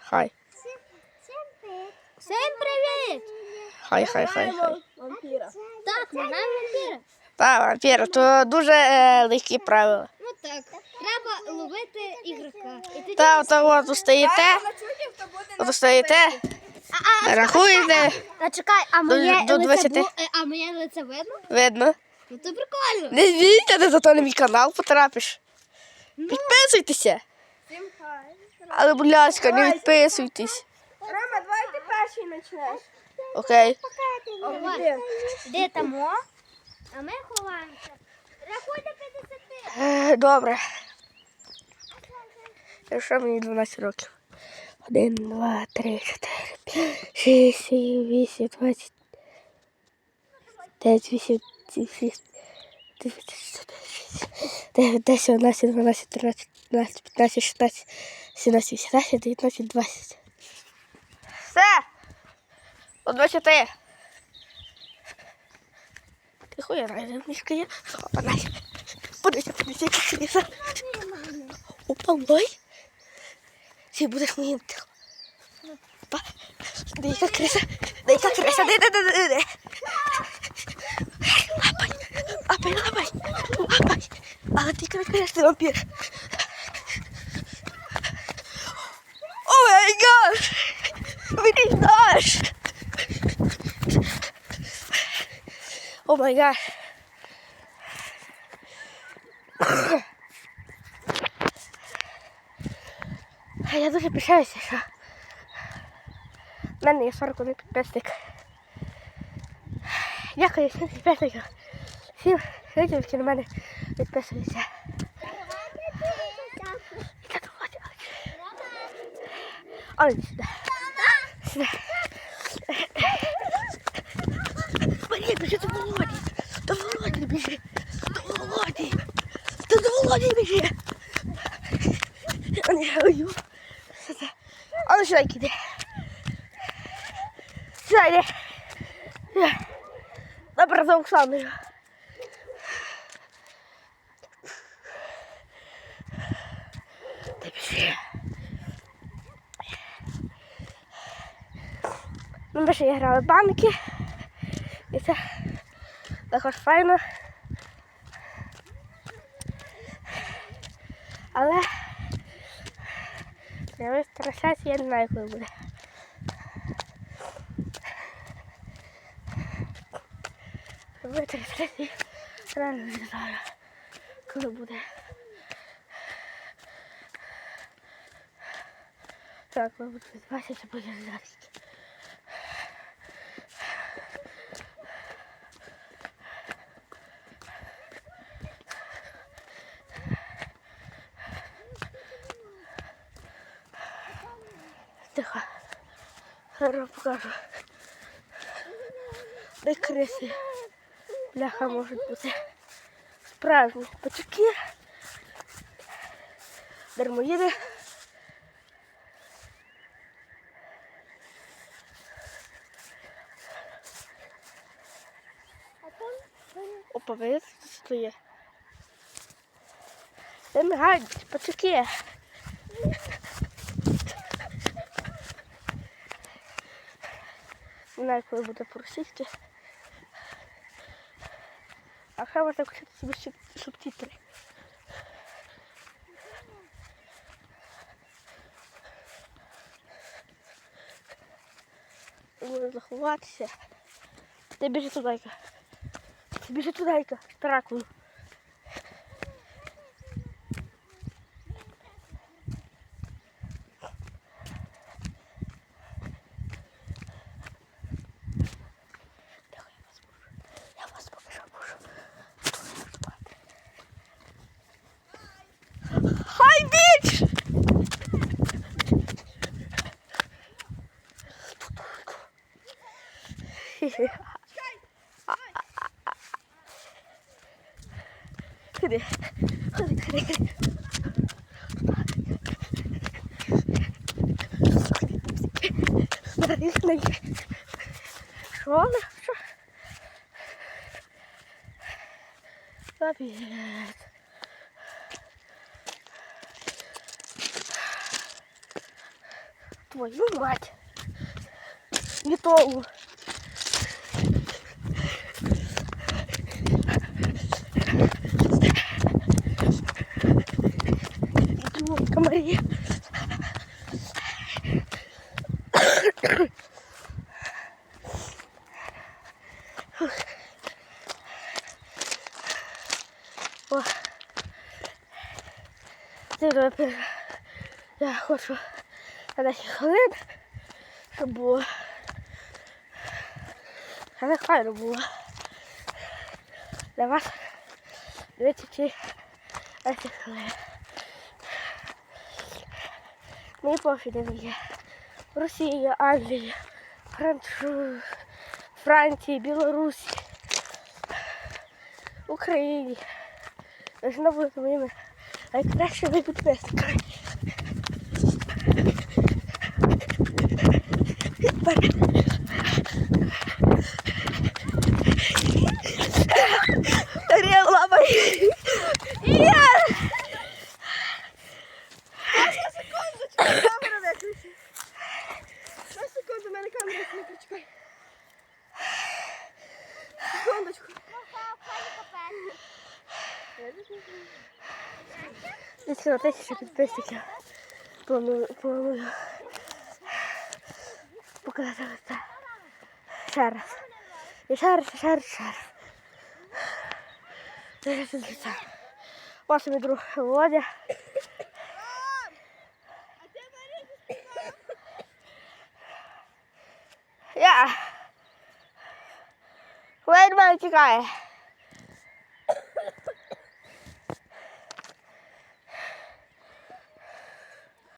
Хай. Всім привіт! Хай, хай, хай, хай. Вампіра. Так, ми вампіра. Та, вампір, то дуже е, легкі правила. Ну так, треба ловити ігрока. І тоді Та, от, от, стоїте, На чудів, то буде от стоїте, рахуєте, А чекай, а моє до лице 20. бу- е, а моє лице видно? видно. Ну то прикольно. Не війте, не зато на мій канал потрапиш. Підписуйтеся. Але, будь ласка, не відписуйтесь. Рома, давай ти перший почнеш. Окей. Де там? о? А ми ховаємося. Рахуй до 50. Е, Добре. Якщо мені 12 років. 1, 2, 3, 4, 5, 6, 7, 8, 20, 9, 8, 9, 9, 10, 11, 12, 13, 14, 15, 16, 17, 18, 19, 20. Все! До 20. Ти хуя райдер мішка є? Опа, Подивися, подивися, яка криса. Опа. Ти будеш моїм тихо. Опа. Де яка криса? Де яка криса? Де? Лапай, лапай, лапай, лапай. Але ти кричиш, ти вампір. О гад! Мені наш! О май гад! Я дуже пишаюся, що в мене є 41 підписник. Дякую всім підписникам. Всім людям, які на мене підписуються. Я тут хочу. Ой, сюди. Сюди. Блін, біжи до Володі. До Володі біжи. До Володі. До Володі біжи. А не ой. Сюди. А ну сюди йди. Сюди йди. Сюди. За Оксаною. Ми ще грали банки. І це також файно. Але трансляція, я не знаю, коли буде. Ви трансляція, реально не знаю, коли буде. Так, коли буде 20, це буде 20. Тихо. Зараз покажу. Де криси. Бляха можуть бути. Справжні пацюки. Дармоїди. Опа, видите, що є? Де мигають пацюки. Не знаю, коли буде просити. А хай можна включити собі суб- субтитри. Можна заховатися. Ти біжи туди. Ти біжи туди, таракую. Тихо, я вас бушу. Я вас поки що бушу. Хай біч! Ходи, ходи, ходи, ходи. Що? Твою мать. Вітову. Ідіотка Марія. О. Я хочу на 10 хвилин, щоб було. Але файно було. Для вас 30 чи 10 хвилин. Мені пофіг є. Росія, Англія, Француз, Франція, Білорусі, Україні. Ви знову А як краще підписниками. Тарела Секундочку. Десь на тисячу підписників. Планую, планую показати це. Ще раз. І ще раз, і ще раз, ще раз. Зараз це лиця. Ось мій друг Володя. Я. Він мене тікає.